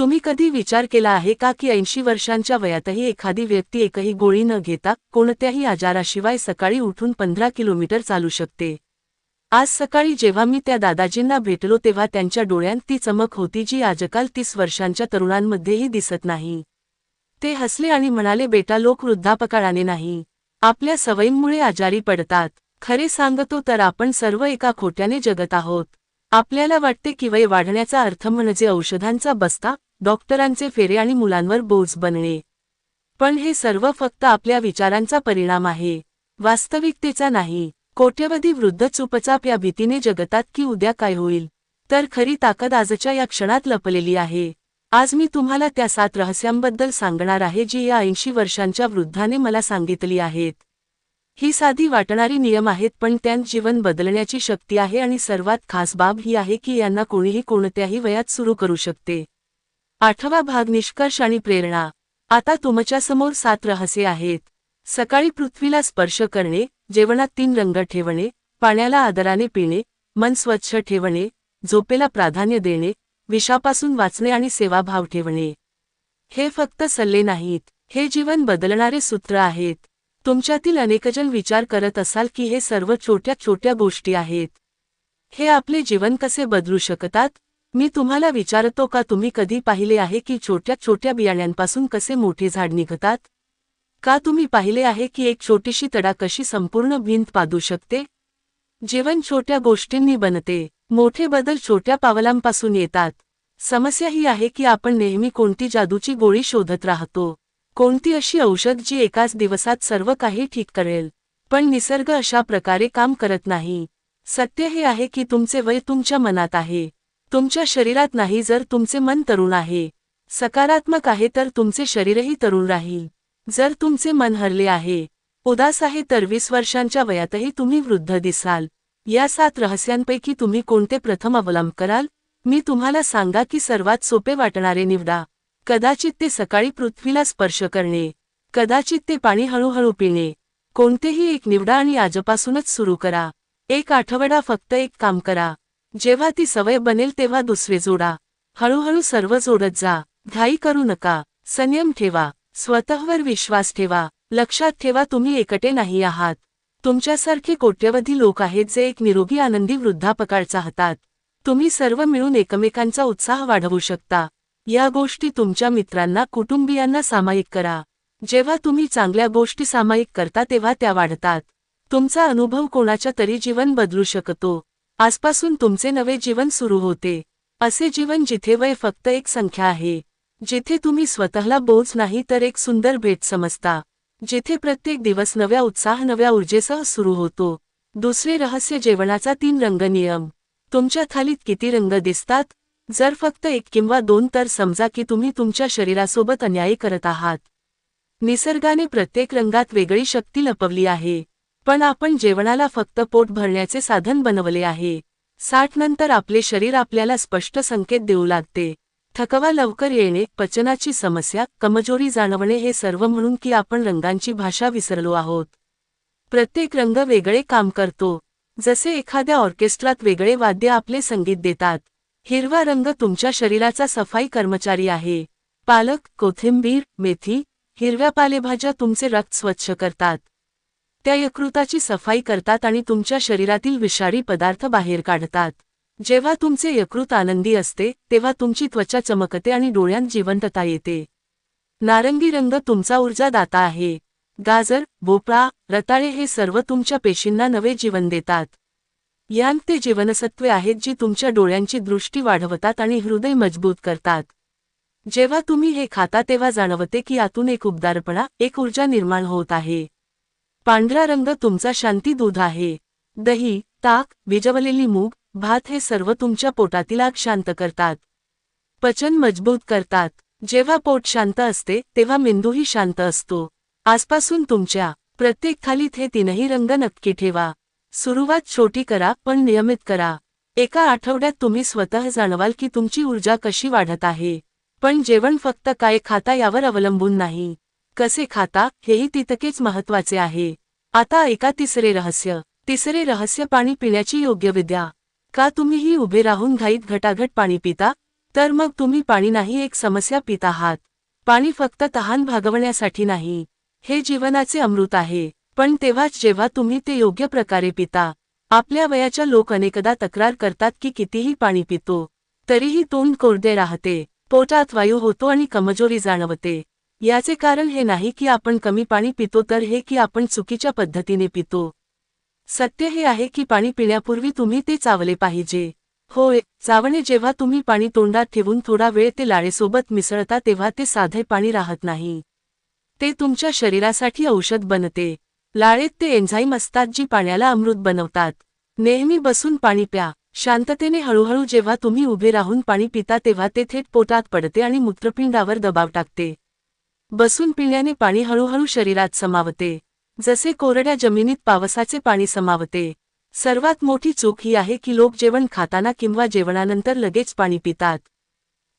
तुम्ही कधी विचार केला आहे का की ऐंशी वर्षांच्या वयातही एखादी व्यक्ती एकही गोळी न घेता कोणत्याही आजाराशिवाय सकाळी उठून पंधरा किलोमीटर चालू शकते? आज सकाळी जेव्हा मी त्या दादाजींना भेटलो तेव्हा त्यांच्या डोळ्यांत ती चमक होती जी आजकाल तीस वर्षांच्या तरुणांमध्येही दिसत नाही. ते हसले आणि म्हणाले बेटा लोक वृद्धापकाळाने नाही. आपल्या सवयींमुळे आजारी पडतात. खरे सांगतो तर आपण सर्व एका खोट्याने जगत आहोत. आपल्याला वाटते की वय वाढण्याचा अर्थ म्हणजे औषधांचा बस्ता डॉक्टरांचे फेरे आणि मुलांवर बोज बनणे. पण हे सर्व फक्त आपल्या विचारांचा परिणाम आहे. वास्तविकतेचा नाही. कोट्यवधी वृद्ध चुपचाप या भीतीने जगतात की उद्या काय होईल. तर खरी ताकद आजच्या या क्षणात लपलेली आहे. आज मी तुम्हाला त्या सात रहस्यांबद्दल सांगणार आहे जी या ऐंशी वर्षांच्या वृद्धाने मला सांगितली आहेत. ही साधी वाटणारी नियम आहेत पण त्यांत जीवन बदलण्याची शक्ती आहे आणि सर्वात खास बाब ही आहे की यांना कोणीही कोणत्याही वयात सुरू करू शकते. आठवा भाग निष्कर्ष आणि प्रेरणा. आता तुमच्यासमोर सात रहस्य आहेत. सकाळी पृथ्वीला स्पर्श करणे जेवणात तीन रंग ठेवणे पाण्याला आदराने पिणे मन स्वच्छ ठेवणे झोपेला प्राधान्य देणे विषापासून वाचणे आणि सेवाभाव ठेवणे. हे फक्त सल्ले नाहीत. हे जीवन बदलणारे सूत्र आहेत. तुमच्यातील अनेकजण विचार करत असाल की हे सर्व छोट्या छोट्या गोष्टी आहेत. हे आपले जीवन कसे बदलू शकतात? मी तुम्हाला विचारतो का तुम्ही कधी पाहिले आहे की छोट्या छोट्या बियाण्यांपासून कसे मोठे झाड निघतात? का तुम्ही पाहिले आहे की एक छोटीशी तडा कशी संपूर्ण भिंत पादू शकते? जीवन छोट्या गोष्टींनी बनते मोठे बदल छोट्या पावलांपासून येतात. समस्या ही आहे की आपण नेहमी कोणती जादूची गोळी शोधत राहतो. कोणती अशी औषध जी एकाच दिवसात सर्व काही ठीक करेल? पण निसर्ग अशा प्रकारे काम करत नाही. सत्य हे आहे की तुमचे वय तुमच्या मनात आहे. तुमच्या शरीरात नाही जर तुमचे मन तरुण आहे. सकारात्मक आहे तर तुमचे शरीरही तरुण राहील. जर तुमचे मन हरले आहे उदास आहे तर वीस वर्षांच्या वयातही तुम्ही वृद्ध दिसाल. या सात रहस्यांपैकी तुम्ही कोणते प्रथम अवलंब कराल? मी तुम्हाला सांगा की सर्वात सोपे वाटणारे निवडा. कदाचित ते सकाळी पृथ्वीला स्पर्श करणे. कदाचित ते पाणी हळूहळू पिणे. कोणतेही एक निवडा आणि आजपासूनच सुरू करा. एक आठवडा फक्त एक काम करा. जेव्हा ती सवय बनेल तेव्हा दुसरे जोडा. हळूहळू सर्व जोडत जा. घाई करू नका. संयम ठेवा. स्वतःवर विश्वास ठेवा. लक्षात ठेवा तुम्ही एकटे नाही आहात. तुमच्यासारखे कोट्यवधी लोक आहेत जे एक निरोगी आनंदी वृद्धापकाळ चाहतात तुम्ही सर्व मिळून एकमेकांचा उत्साह वाढवू शकता. या गोष्टी तुमच्या मित्रांना कुटुंबियांना सामायिक करा. जेव्हा तुम्ही चांगल्या गोष्टी सामायिक करता तेव्हा त्या वाढतात. तुमचा अनुभव कोणाच्या तरी जीवन बदलू शकतो. आजपासून तुमचे नवे जीवन सुरू होते. असे जीवन जिथे वय फक्त एक संख्या आहे. जिथे तुम्ही स्वतःला बोज नाही तर एक सुंदर भेट समजता. जिथे प्रत्येक दिवस नव्या उत्साह नव्या ऊर्जेसह सुरू होतो. दुसरे रहस्य जेवणाचा तीन रंग नियम. तुमच्या थालीत किती रंग दिसतात? जर फक्त एक किंवा दोन तर समजा की तुम्ही तुमच्या शरीरासोबत अन्याय करत आहात. निसर्गाने प्रत्येक रंगात वेगळी शक्ती लपवली आहे. पण आपण जेवणाला फक्त पोट भरण्याचे साधन बनवले आहे. साठ नंतर आपले शरीर आपल्याला स्पष्ट संकेत देऊ लागते. थकवा लवकर येणे पचनाची समस्या कमजोरी जाणवणे हे सर्व म्हणून की आपण रंगांची भाषा विसरलो आहोत. प्रत्येक रंग वेगळे काम करतो. जसे एखाद्या ऑर्केस्ट्रात वेगळे वाद्य आपले संगीत देतात. हिरवा रंग तुमच्या शरीराचा सफाई कर्मचारी आहे. पालक कोथिंबीर मेथी हिरव्या पालेभाज्या तुमचे रक्त स्वच्छ करतात. त्या यकृताची सफाई करतात आणि तुमच्या शरीरातील विषारी पदार्थ बाहेर काढतात. जेव्हा तुमचे यकृत आनंदी असते तेव्हा तुमची त्वचा चमकते आणि डोळ्यांत जिवंतता येते. नारंगी रंग तुमचा ऊर्जादाता आहे. गाजर भोपळा रताळे हे सर्व तुमच्या पेशींना नवे जीवन देतात. यांत ते जीवनसत्वे आहेत जी तुमच्या डोळ्यांची दृष्टी वाढवतात आणि हृदय मजबूत करतात. जेव्हा तुम्ही हे खाता तेव्हा जाणवते की आतून एक उबदारपणा एक ऊर्जा निर्माण होत आहे. पांढरा रंग तुमचा शांती दूध आहे. दही ताक विजवलेली मूग भात हे सर्व तुमच्या पोटातील आग शांत करतात. पचन मजबूत करतात. जेव्हा पोट शांत असते तेव्हा मेंदूही शांत असतो. आजपासून तुमच्या प्रत्येक थालीत हे तीनही रंग नक्की ठेवा. सुरुवात छोटी करा पण नियमित करा. एका आठवड्यात तुम्ही स्वतः जाणवाल की तुमची ऊर्जा कशी वाढत आहे. पण जेवण फक्त काय खाता यावर अवलंबून नाही. कसे खाता हेही तितकेच महत्त्वाचे आहे. आता एका तिसरे रहस्य. तिसरे रहस्य पाणी पिण्याची योग्य विद्या. का तुम्हीही उभे राहून घाईत घटाघट पाणी पिता? तर मग तुम्ही पाणी नाही एक समस्या पित आहात. पाणी फक्त तहान भागवण्यासाठी नाही. हे जीवनाचे अमृत आहे. पण तेव्हाच जेव्हा तुम्ही ते योग्य प्रकारे पिता आपल्या वयाच्या लोक अनेकदा तक्रार करतात की कितीही पाणी पितो तरीही तोंड कोरडे राहते पोटात वायू होतो आणि कमजोरी जाणवते. याचे कारण हे नाही की आपण कमी पाणी पितो तर हे की आपण चुकीच्या पद्धतीने पितो. सत्य हे आहे की पाणी पिण्यापूर्वी तुम्ही ते चावले पाहिजे. होय चावणे जेव्हा तुम्ही पाणी तोंडात ठेवून थोडा वेळ ते लाळेसोबत मिसळता तेव्हा ते साधे पाणी राहत नाही. ते तुमच्या शरीरासाठी औषध बनते. लाळेत ते एन्झाईम असतात जी पाण्याला अमृत बनवतात. नेहमी बसून पाणी प्या. शांततेने हळूहळू जेव्हा तुम्ही उभे राहून पाणी पिता तेव्हा ते थेट पोटात पडते आणि मूत्रपिंडावर दबाव टाकते. बसून पिण्याने पाणी हळूहळू शरीरात समावते. जसे कोरड्या जमिनीत पावसाचे पाणी समावते. सर्वात मोठी चूक ही आहे की लोक जेवण खाताना किंवा जेवणानंतर लगेच पाणी पितात.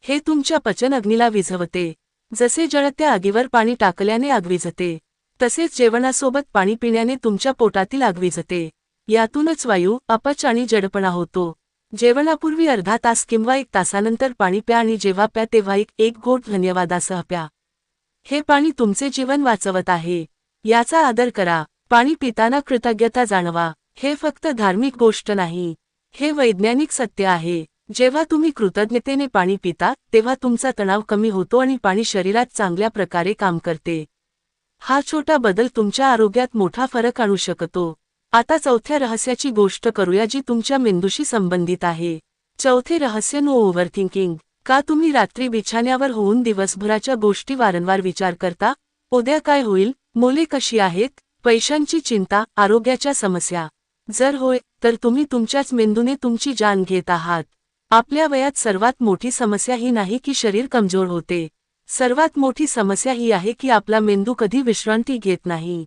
हे तुमच्या पचन अग्नीला विझवते. जसे जळत्या आगीवर पाणी टाकल्याने आग विझते तसेच जेवणासोबत पाणी पिण्याने तुमच्या पोटातील आग विझते. यातूनच वायू अपच आणि जडपणा होतो. जेवणापूर्वी अर्धा तास किंवा एक तासानंतर पाणी प्या आणि जेव्हा प्या तेव्हा एक एक घोट धन्यवादासह प्या. हे पाणी तुमचे जीवन वाचवत आहे. याचा आदर करा. पाणी पिताना कृतज्ञता जाणवा. हे फक्त धार्मिक गोष्ट नाही. हे वैज्ञानिक सत्य आहे. जेव्हा तुम्ही कृतज्ञतेने पाणी पिता तेव्हा तुमचा तणाव कमी होतो आणि पाणी शरीरात चांगल्या प्रकारे काम करते. हा छोटा बदल तुमच्या आरोग्यात मोठा फरक आणू शकतो. आता चौथ्या रहस्याची गोष्ट करूया जी तुमच्या मेंदूशी संबंधित आहे. चौथे रहस्य नो ओव्हर थिंकिंग का तुम्ही रात्री बिछाण्यावर होऊन दिवसभराच्या गोष्टी वारंवार विचार करता? उद्या काय होईल? मुले कशी आहेत? पैशांची चिंता आरोग्याच्या समस्या. जर होय तर तुम्ही तुमच्याच मेंदूने तुमची जान घेत आहात. आपल्या वयात सर्वात मोठी समस्या ही नाही की शरीर कमजोर होते. सर्वात मोठी समस्या ही आहे की आपला मेंदू कधी विश्रांती घेत नाही.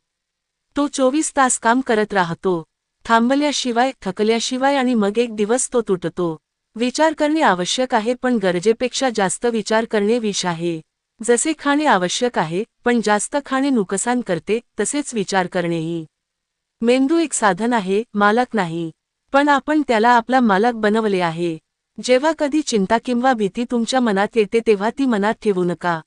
तो चोवीस तास काम करत राहतो. थांबल्याशिवाय थकल्याशिवाय आणि मग एक दिवस तो तुटतो. विचार करणे आवश्यक आहे पण गरजेपेक्षा जास्त विचार करणे विष आहे. जसे खाणे आवश्यक आहे पण जास्त खाणे नुकसान करते तसेच विचार करणेही. मेंदू एक साधन आहे मालक नाही. पण आपण त्याला आपला मालक बनवले आहे. जेव्हा कधी चिंता किंवा भीती तुमच्या मनात येते तेव्हा ती मनात ठेवू नका.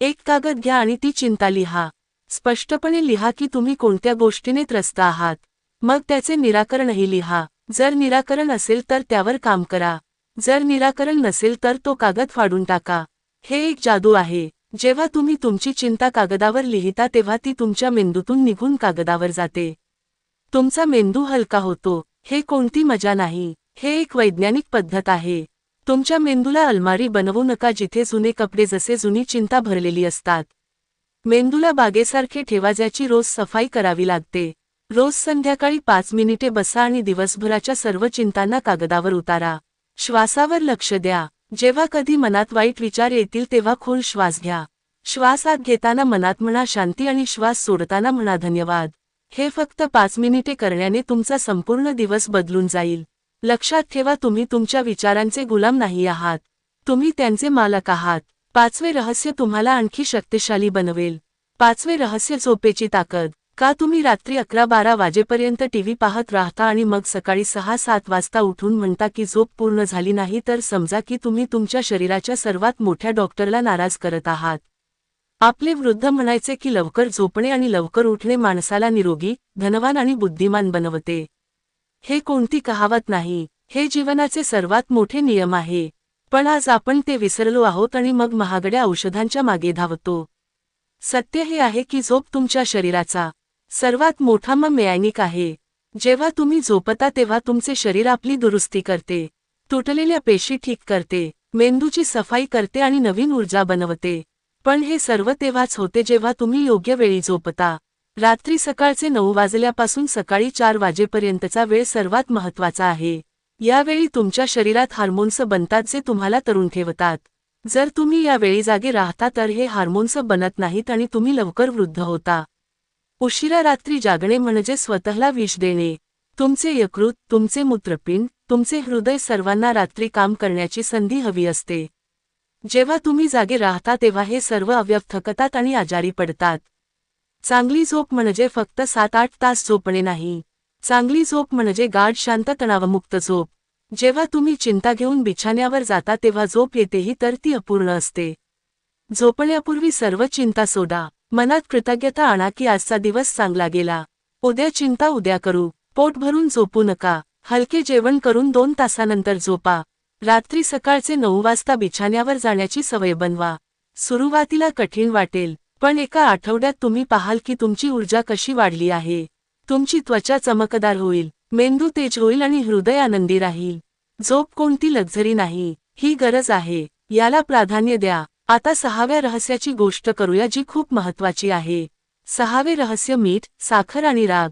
एक कागद घ्या आणि ती चिंता लिहा. स्पष्टपणे लिहा की तुम्ही कोणत्या गोष्टीने त्रस्त आहात. मग त्याचे निराकरणही लिहा. जर निराकरण असेल तर त्यावर काम करा. जर निराकरण नसेल तर तो कागद फाडून टाका. हे एक जादू आहे. जेव्हा तुम्ही तुमची चिंता कागदावर लिहिता तेव्हा ती तुमच्या मेंदूतून निघून कागदावर जाते. तुमचा मेंदू हलका होतो. हे कोणती मजा नाही. हे एक वैज्ञानिक पद्धत आहे. तुमच्या मेंदूला अलमारी बनवू नका जिथे जुने कपडे जसे जुनी चिंता भरलेली असतात. मेंदूला बागेसारखे ठेवा ज्याची रोज सफाई करावी लागते. रोज संध्याकाळी पाच मिनिटे बसा आणि दिवसभराच्या सर्व चिंतांना कागदावर उतारा. श्वासावर लक्ष द्या. जेव्हा कधी मनात वाईट विचार येतील तेव्हा खोल श्वास घ्या. श्वास आत घेताना मनात म्हणा शांती आणि श्वास सोडताना म्हणा धन्यवाद. हे फक्त पाच मिनिटे करण्याने तुमचा संपूर्ण दिवस बदलून जाईल. लक्षात ठेवा तुम्ही तुमच्या विचारांचे गुलाम नाही आहात. तुम्ही त्यांचे मालक आहात. पाचवे रहस्य तुम्हाला आणखी शक्तिशाली बनवेल. पाचवे रहस्य झोपेची ताकद. का तुम्ही रात्री अकरा बारा वाजेपर्यंत टीव्ही पाहत राहता आणि मग सकाळी सहा सात वाजता उठून म्हणता की झोप पूर्ण झाली नाही तर समजा की तुम्ही तुमच्या शरीराच्या सर्वात मोठ्या डॉक्टरला नाराज करत आहात. आपले वृद्ध म्हणायचे की लवकर झोपणे आणि लवकर उठणे माणसाला निरोगी धनवान आणि बुद्धिमान बनवते. हे कोणती कहावत नाही. हे जीवनाचे सर्वात मोठे नियम आहे. पण आज आपण ते विसरलो आहोत आणि मग महागड्या औषधांच्या मागे धावतो. सत्य हे आहे की झोप तुमच्या शरीराचा सर्वात मोठा म मेयॅनिक आहे. जेव्हा तुम्ही झोपता तेव्हा तुमचे शरीर आपली दुरुस्ती करते. तुटलेल्या पेशी ठीक करते मेंदूची सफाई करते आणि नवीन ऊर्जा बनवते. पण हे सर्व तेव्हाच होते जेव्हा तुम्ही योग्य वेळी झोपता. रात्री सकाळचे नऊ वाजल्यापासून सकाळी चार वाजेपर्यंतचा वेळ सर्वात महत्त्वाचा आहे. यावेळी तुमच्या शरीरात हार्मोन्स बनतात जे तुम्हाला तरुण ठेवतात. जर तुम्ही यावेळी जागे राहता तर हे हार्मोन्स बनत नाहीत आणि तुम्ही लवकर वृद्ध होता. उशिरा रात्री जागणे म्हणजे स्वतःला विष देणे. तुमचे यकृत तुमचे मूत्रपिंड तुमचे हृदय सर्वांना रात्री काम करण्याची संधी हवी असते. जेव्हा तुम्ही जागे राहता तेव्हा हे सर्व अवयव थकतात आणि आजारी पडतात. चांगली झोप म्हणजे फक्त सात आठ तास झोपणे नाही. चांगली झोप म्हणजे गाढ शांत तणावमुक्त झोप. जेव्हा तुम्ही चिंता घेऊन बिछाण्यावर जाता तेव्हा झोप येतेही तर ती अपूर्ण असते. झोपण्यापूर्वी सर्व चिंता सोडा. मनात कृतज्ञता आणा की आजचा दिवस चांगला गेला. उद्या चिंता उद्या करू. पोट भरून झोपू नका. हलके जेवण करून दोन तासानंतर झोपा. रात्री सकाळचे नऊ वाजता बिछाण्यावर जाण्याची सवय बनवा. सुरुवातीला कठीण वाटेल पण एका आठवड्यात तुम्ही पाहाल की तुमची ऊर्जा कशी वाढली आहे. तुमची त्वचा चमकदार होईल मेंदू तेज होईल आणि हृदय आनंदी राहील. झोप कोणती लक्झरी नाही ही गरज आहे याला प्राधान्य द्या. आता सहाव्या रहस्याची गोष्ट करूया जी खूप महत्वाची आहे. सहावे रहस्य मीठ साखर आणि राग.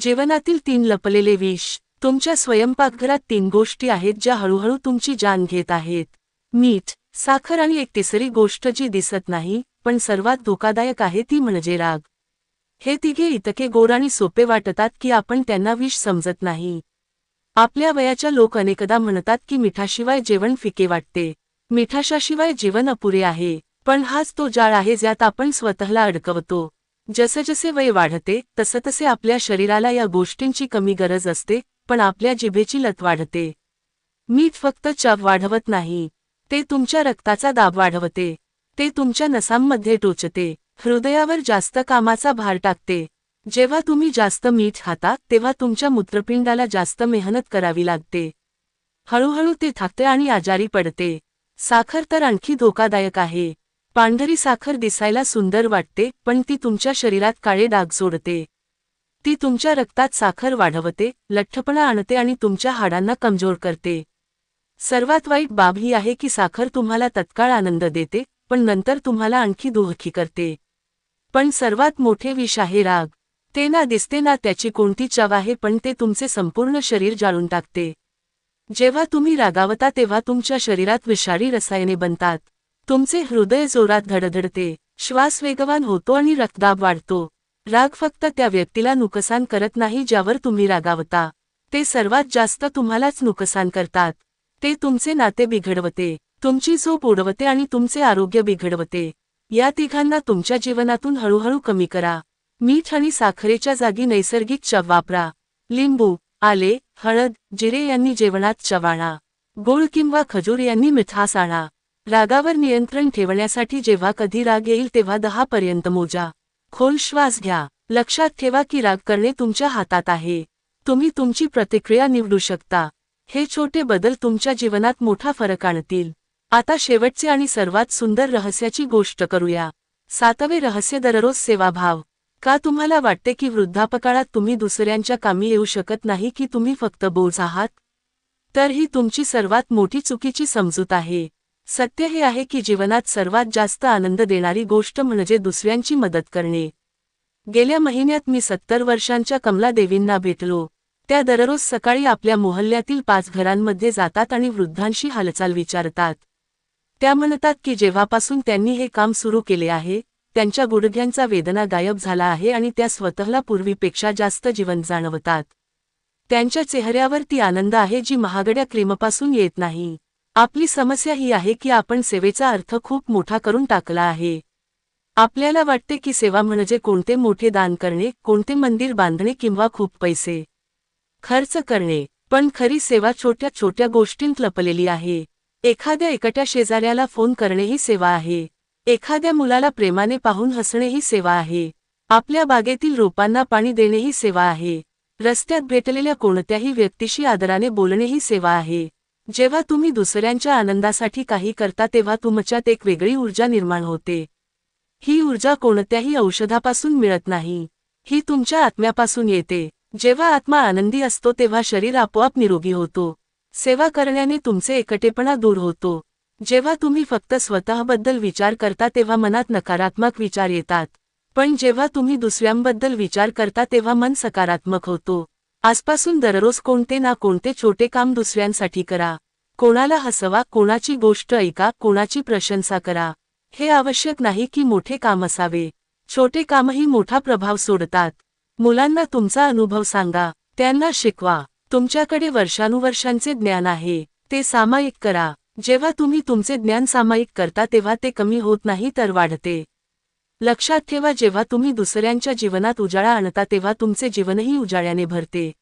जेवणातील तीन लपलेले विष. तुमच्या स्वयंपाकघरात तीन गोष्टी आहेत ज्या हळूहळू तुमची जान घेत आहेत. मीठ साखर आणि एक तिसरी गोष्ट जी दिसत नाही पण सर्वात धोकादायक आहे ती म्हणजे राग. हे तिघे इतके गोड आणि सोपे वाटतात की आपण त्यांना विष समजत नाही. आपल्या वयाच्या लोक अनेकदा म्हणतात की मिठाशिवाय जेवण फिके वाटते. मिठाशाशिवाय जीवन अपुरे आहे पण हाच तो जाळ आहे ज्यात आपण स्वतःला अडकवतो. जसे जसे वय वाढते तसं तसे आपल्या शरीराला या गोष्टींची कमी गरज असते पण आपल्या जिभेची लत वाढते. मीठ फक्त चव वाढवत नाही. ते तुमच्या रक्ताचा दाब वाढवते. ते तुमच्या नसांमध्ये टोचते. हृदयावर जास्त कामाचा भार टाकते. जेव्हा तुम्ही जास्त मीठ खाता तेव्हा तुमच्या मूत्रपिंडाला जास्त मेहनत करावी लागते. हळूहळू ते थाकते आणि आजारी पडते. साखर तर आणखी धोकादायक आहे. पांढरी साखर दिसायला सुंदर वाटते पण ती तुमच्या शरीरात काळे डाग जोडते. ती तुमच्या रक्तात साखर वाढवते लठ्ठपणा आणते आणि तुमच्या हाडांना कमजोर करते. सर्वात वाईट बाब ही आहे की साखर तुम्हाला तत्काळ आनंद देते पण नंतर तुम्हाला आणखी दुःखी करते. पण सर्वात मोठे विष आहे राग. ते ना दिसते ना त्याची कोणती चव आहे पण ते तुमचे संपूर्ण शरीर जाळून टाकते. जेव्हा तुम्ही रागावता तेव्हा तुमच्या शरीरात विषारी रसायने बनतात. तुमचे हृदय जोरात धडधडते श्वास वेगवान होतो आणि रक्तदाब वाढतो. राग फक्त त्या व्यक्तीला नुकसान करत नाही ज्यावर तुम्ही रागावता. ते सर्वात जास्त तुम्हालाच नुकसान करतात. ते तुमचे नाते बिघडवते तुमची झोप उडवते आणि तुमचे आरोग्य बिघडवते. या तिघांना तुमच्या जीवनातून हळूहळू कमी करा. मीठ आणि साखरेच्या जागी नैसर्गिक चव वापरा. लिंबू आले हळद जिरे यांनी जेवणात चवाणा. गोळ किंवा खजूर यांनी मिठास आणा रागावर नियंत्रण ठेवण्यासाठी जेव्हा कधी राग येईल तेव्हा दहा पर्यंत मोजा. खोल श्वास घ्या. लक्षात ठेवा की राग करणे तुमच्या हातात आहे. तुम्ही तुमची प्रतिक्रिया निवडू शकता. हे छोटे बदल तुमच्या जीवनात मोठा फरक आणतील. आता शेवटचे आणि सर्वात सुंदर रहस्याची गोष्ट करूया. सातवे रहस्य दररोज सेवाभाव. का तुम्हाला वाटते की वृद्धापकाळात तुम्ही दुसऱ्यांच्या कामी येऊ शकत नाही की तुम्ही फक्त बोज आहात? तर ही तुमची सर्वात मोठी चुकीची समजूत आहे. सत्य हे आहे की जीवनात सर्वात जास्त आनंद देणारी गोष्ट म्हणजे दुसऱ्यांची मदत करणे. गेल्या महिन्यात मी सत्तर वर्षांच्या कमला देवींना भेटलो. त्या दररोज सकाळी आपल्या मोहल्ल्यातील पाच घरांमध्ये जातात आणि वृद्धांशी हालचाल विचारतात. त्या म्हणतात की जेव्हापासून त्यांनी हे काम सुरू केले आहे त्यांच्या गुडघ्यांचा वेदना गायब झाला आहे आणि त्या स्वतःला पूर्वीपेक्षा जास्त जीवन जाणवतात. त्यांच्या चेहऱ्यावर ती आनंद आहे जी महागड्या क्रीमपासून येत नाही. आपली समस्या ही आहे की आपण सेवेचा अर्थ खूप मोठा करून टाकला आहे. आपल्याला वाटते की सेवा म्हणजे कोणते मोठे दान करणे कोणते मंदिर बांधणे किंवा खूप पैसे खर्च करणे. पण खरी सेवा छोट्या छोट्या गोष्टींत लपलेली आहे. एखाद्या एकट्या शेजाऱ्याला फोन करणे ही सेवा आहे. एखाद्या मुलाला प्रेमाने पाहून हसणे ही सेवा आहे. आपल्या बागेतील रोपांना पाणी देणे ही सेवा आहे. रस्त्यात भेटलेल्या कोणत्याही व्यक्तीशी आदराने बोलणे ही सेवा आहे. जेव्हा तुम्ही दुसऱ्यांच्या आनंदासाठी काही करता तेव्हा तुमच्यात एक वेगळी ऊर्जा निर्माण होते. ही ऊर्जा कोणत्याही औषधापासून मिळत नाही. ही तुमच्या आत्म्यापासून येते. जेव्हा आत्मा आनंदी असतो तेव्हा शरीर आपोआप निरोगी होतो. सेवा करण्याने तुमचे एकटेपणा दूर होतो. जेव्हा तुम्ही फक्त स्वतःबद्दल विचार करता तेव्हा मनात नकारात्मक विचार येतात. पण जेव्हा तुम्ही दुसऱ्यांबद्दल विचार करता तेव्हा मन सकारात्मक होतो. आजपासून दररोज कोणते ना कोणते छोटे काम दुसऱ्यांसाठी करा. कोणाला हसवा कोणाची गोष्ट ऐका कोणाची प्रशंसा करा. हे आवश्यक नाही की मोठे काम असावे. छोटे कामही मोठा प्रभाव सोडतात. मुलांना तुमचा अनुभव सांगा. त्यांना शिकवा. तुमच्याकडे वर्षानुवर्षांचे ज्ञान आहे. ते सामायिक करा. जेव्हा तुम्ही तुमचे ज्ञान सामायिक करता तेव्हा ते कमी होत नाही तर वाढते. लक्षात ठेवा जेव्हा तुम्ही दुसऱ्यांच्या जीवनात उजाळा आणता तेव्हा तुमचे जीवनही उजाळ्याने भरते.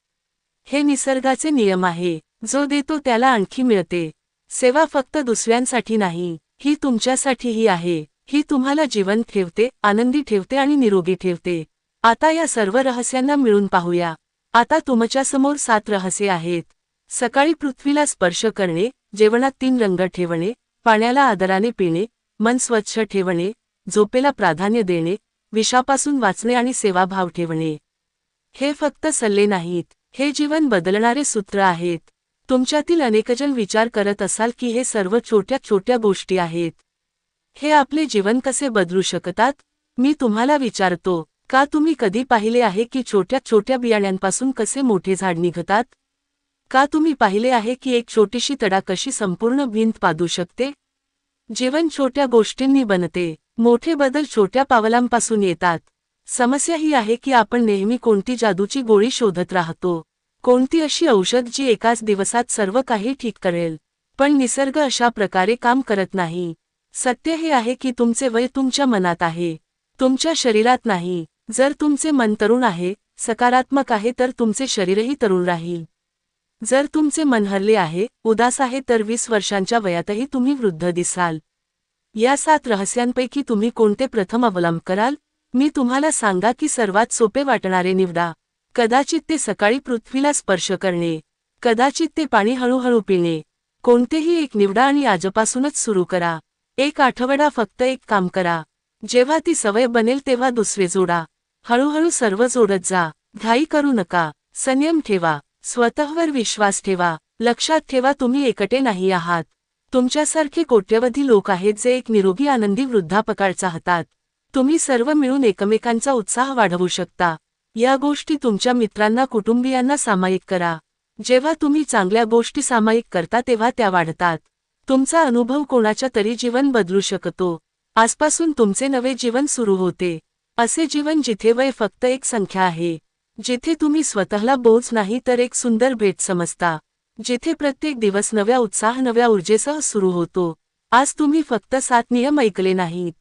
हे निसर्गाचे नियम आहे. जो देतो त्याला आणखी मिळते. सेवा फक्त दुसऱ्यांसाठी नाही ही तुमच्यासाठीही आहे. ही तुम्हाला जीवन ठेवते आनंदी ठेवते आणि निरोगी ठेवते. आता या सर्व रहस्यांना मिळून पाहूया. आता तुमच्यासमोर सात रहस्य आहेत. सकाळी पृथ्वीला स्पर्श करणे जेवणात तीन रंग ठेवणे पाण्याला आदराने पिणे मन स्वच्छ ठेवणे झोपेला प्राधान्य देणे विषापासून वाचणे आणि सेवाभाव ठेवणे. हे फक्त सल्ले नाहीत हे जीवन बदलणारे सूत्र आहेत. तुमच्यातील अनेकजण विचार करत असाल की हे सर्व छोट्या छोट्या गोष्टी आहेत. हे आपले जीवन कसे बदलू शकतात? मी तुम्हाला विचारतो का तुम्ही कधी पाहिले आहे की छोट्या छोट्या बियाण्यांपासून कसे मोठे झाड निघतात? का तुम्ही पाहिले आहे की एक छोटीशी तडा कशी संपूर्ण भिंत पादू शकते? जीवन छोट्या गोष्टींनी बनते मोठे बदल छोट्या पावलांपासून येतात. समस्या ही आहे की आपण नेहमी कोणती जादूची गोळी शोधत राहतो. कोणती अशी औषध जी एकाच दिवसात सर्व काही ठीक करेल. पण निसर्ग अशा प्रकारे काम करत नाही. सत्य हे आहे की तुमचे वय तुमच्या मनात आहे. तुमच्या शरीरात नाही. जर तुमचे मन तरुण आहे सकारात्मक आहे तर तुमचे शरीरही तरुण राहील. जर तुमचे मन हरले आहे उदास आहे तर वीस वर्षांच्या वयातही तुम्ही वृद्ध दिसाल. या सात रहस्यांपैकी तुम्ही कोणते प्रथम अवलंब कराल? मी तुम्हाला सांगा की सर्वात सोपे वाटणारे निवडा. कदाचित ते सकाळी पृथ्वीला स्पर्श करणे. कदाचित ते पाणी हळूहळू पिणे. कोणतेही एक निवडा आणि आजपासूनच सुरू करा. एक आठवडा फक्त एक काम करा. जेव्हा ती सवय बनेल तेव्हा दुसरे जोडा. हळूहळू सर्व जोडत जा. घाई करू नका. संयम ठेवा. स्वतःवर विश्वास ठेवा. लक्षात ठेवा तुम्ही एकटे नाही आहात. तुमच्यासारखे कोट्यवधी लोक आहेत जे एक निरोगी आनंदी वृद्धापकाळ चाहतात तुम्ही सर्व मिळून एकमेकांचा उत्साह वाढवू शकता. या गोष्टी तुमच्या मित्रांना कुटुंबियांना सामायिक करा. जेव्हा तुम्ही चांगल्या गोष्टी सामायिक करता तेव्हा त्या वाढतात. तुमचा अनुभव कोणाच्या तरी जीवन बदलू शकतो. आजपासून तुमचे नवे जीवन सुरू होते. असे जीवन जिथे वय फक्त एक संख्या आहे. जेथे तुम्ही स्वतःला बोझ नाही तर एक सुंदर भेट समजता जेथे प्रत्येक दिवस नव्या उत्साह नव्या ऊर्जेसह सुरू होतो. आज तुम्ही फक्त सात नियम ऐकले नाहीत.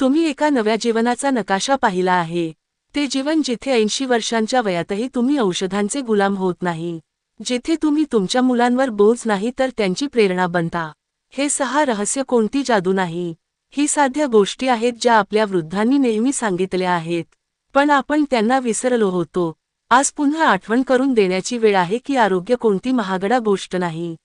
तुम्ही एका नव्या जीवनाचा नकाशा पाहिला आहे. ते जीवन जिथे ऐंशी वर्षांच्या वयातही तुम्ही औषधांचे गुलाम होत नाही. जेथे तुम्ही तुमच्या मुलांवर बोझ नाही तर त्यांची प्रेरणा बनता. हे सहा रहस्य कोणती जादू नाही? ही साध्या गोष्टी आहेत ज्या आपल्या वृद्धांनी नेहमी सांगितल्या आहेत. पण आपण त्यांना विसरलो होतो. आज पुन्हा आठवण करून देण्याची वेळ आहे की आरोग्य कोणती महागडा गोष्ट नाही.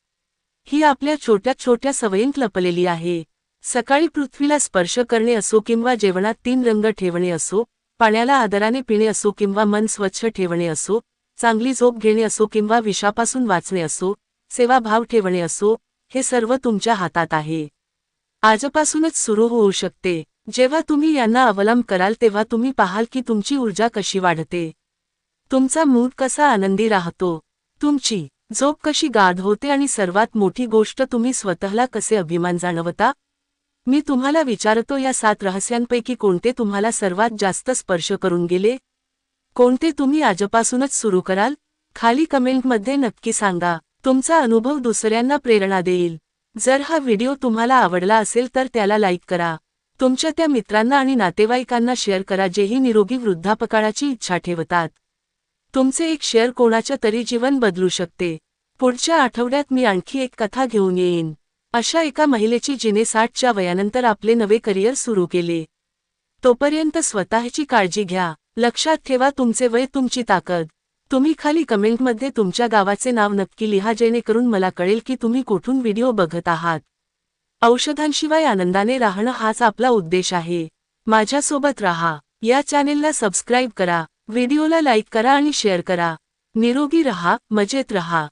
ही आपल्या छोट्या छोट्या सवयींत लपलेली आहे. सकाळी पृथ्वीला स्पर्श करणे असो किंवा जेवणात तीन रंग ठेवणे असो पाण्याला आदराने पिणे असो किंवा मन स्वच्छ ठेवणे असो चांगली झोप घेणे असो किंवा विषापासून वाचणे असो सेवाभाव ठेवणे असो हे सर्व तुमच्या हातात आहे. आजपासूनच सुरू होऊ शकते. जेव्हा तुम्ही यांना अवलंब कराल तेव्हा तुम्ही पाहाल की तुमची ऊर्जा कशी वाढते. तुमचा मूड कसा आनंदी राहतो? तुमची झोप कशी गाढ होते आणि सर्वात मोठी गोष्ट तुम्ही स्वतःला कसे अभिमान जाणवता? मी तुम्हाला विचारतो या सात रहस्यांपैकी कोणते तुम्हाला सर्वात जास्त स्पर्श करून गेले? कोणते तुम्ही आजपासूनच सुरू कराल? खाली कमेंटमध्ये नक्की सांगा. तुमचा अनुभव दुसऱ्यांना प्रेरणा देईल. जर हा व्हिडिओ तुम्हाला आवडला असेल तर त्याला लाईक करा. तुमच्या त्या मित्रांना आणि नातेवाईकांना शेअर करा जेही निरोगी वृद्धापकाळाची इच्छा ठेवतात. तुमचे एक शेअर कोणाच्या तरी जीवन बदलू शकते. पुढच्या आठवड्यात मी आणखी एक कथा घेऊन येईन. अशा एका महिलेची जिने साठच्या वयानंतर आपले नवे करिअर सुरू केले. तोपर्यंत स्वतःची काळजी घ्या. लक्षात ठेवा तुमचे वय तुमची ताकद. तुम्ही खाली कमेंटमध्ये तुमच्या गावाचे नाव नक्की लिहा जेणेकरून मला कळेल की तुम्ही कुठून व्हिडिओ बघत आहात. औषधांशिवाय आनंदाने राहणं हाच आपला उद्देश आहे. माझ्यासोबत राहा. या चॅनेलला सबस्क्राईब करा. व्हिडिओला लाईक करा आणि शेअर करा. निरोगी रहा मजेत रहा.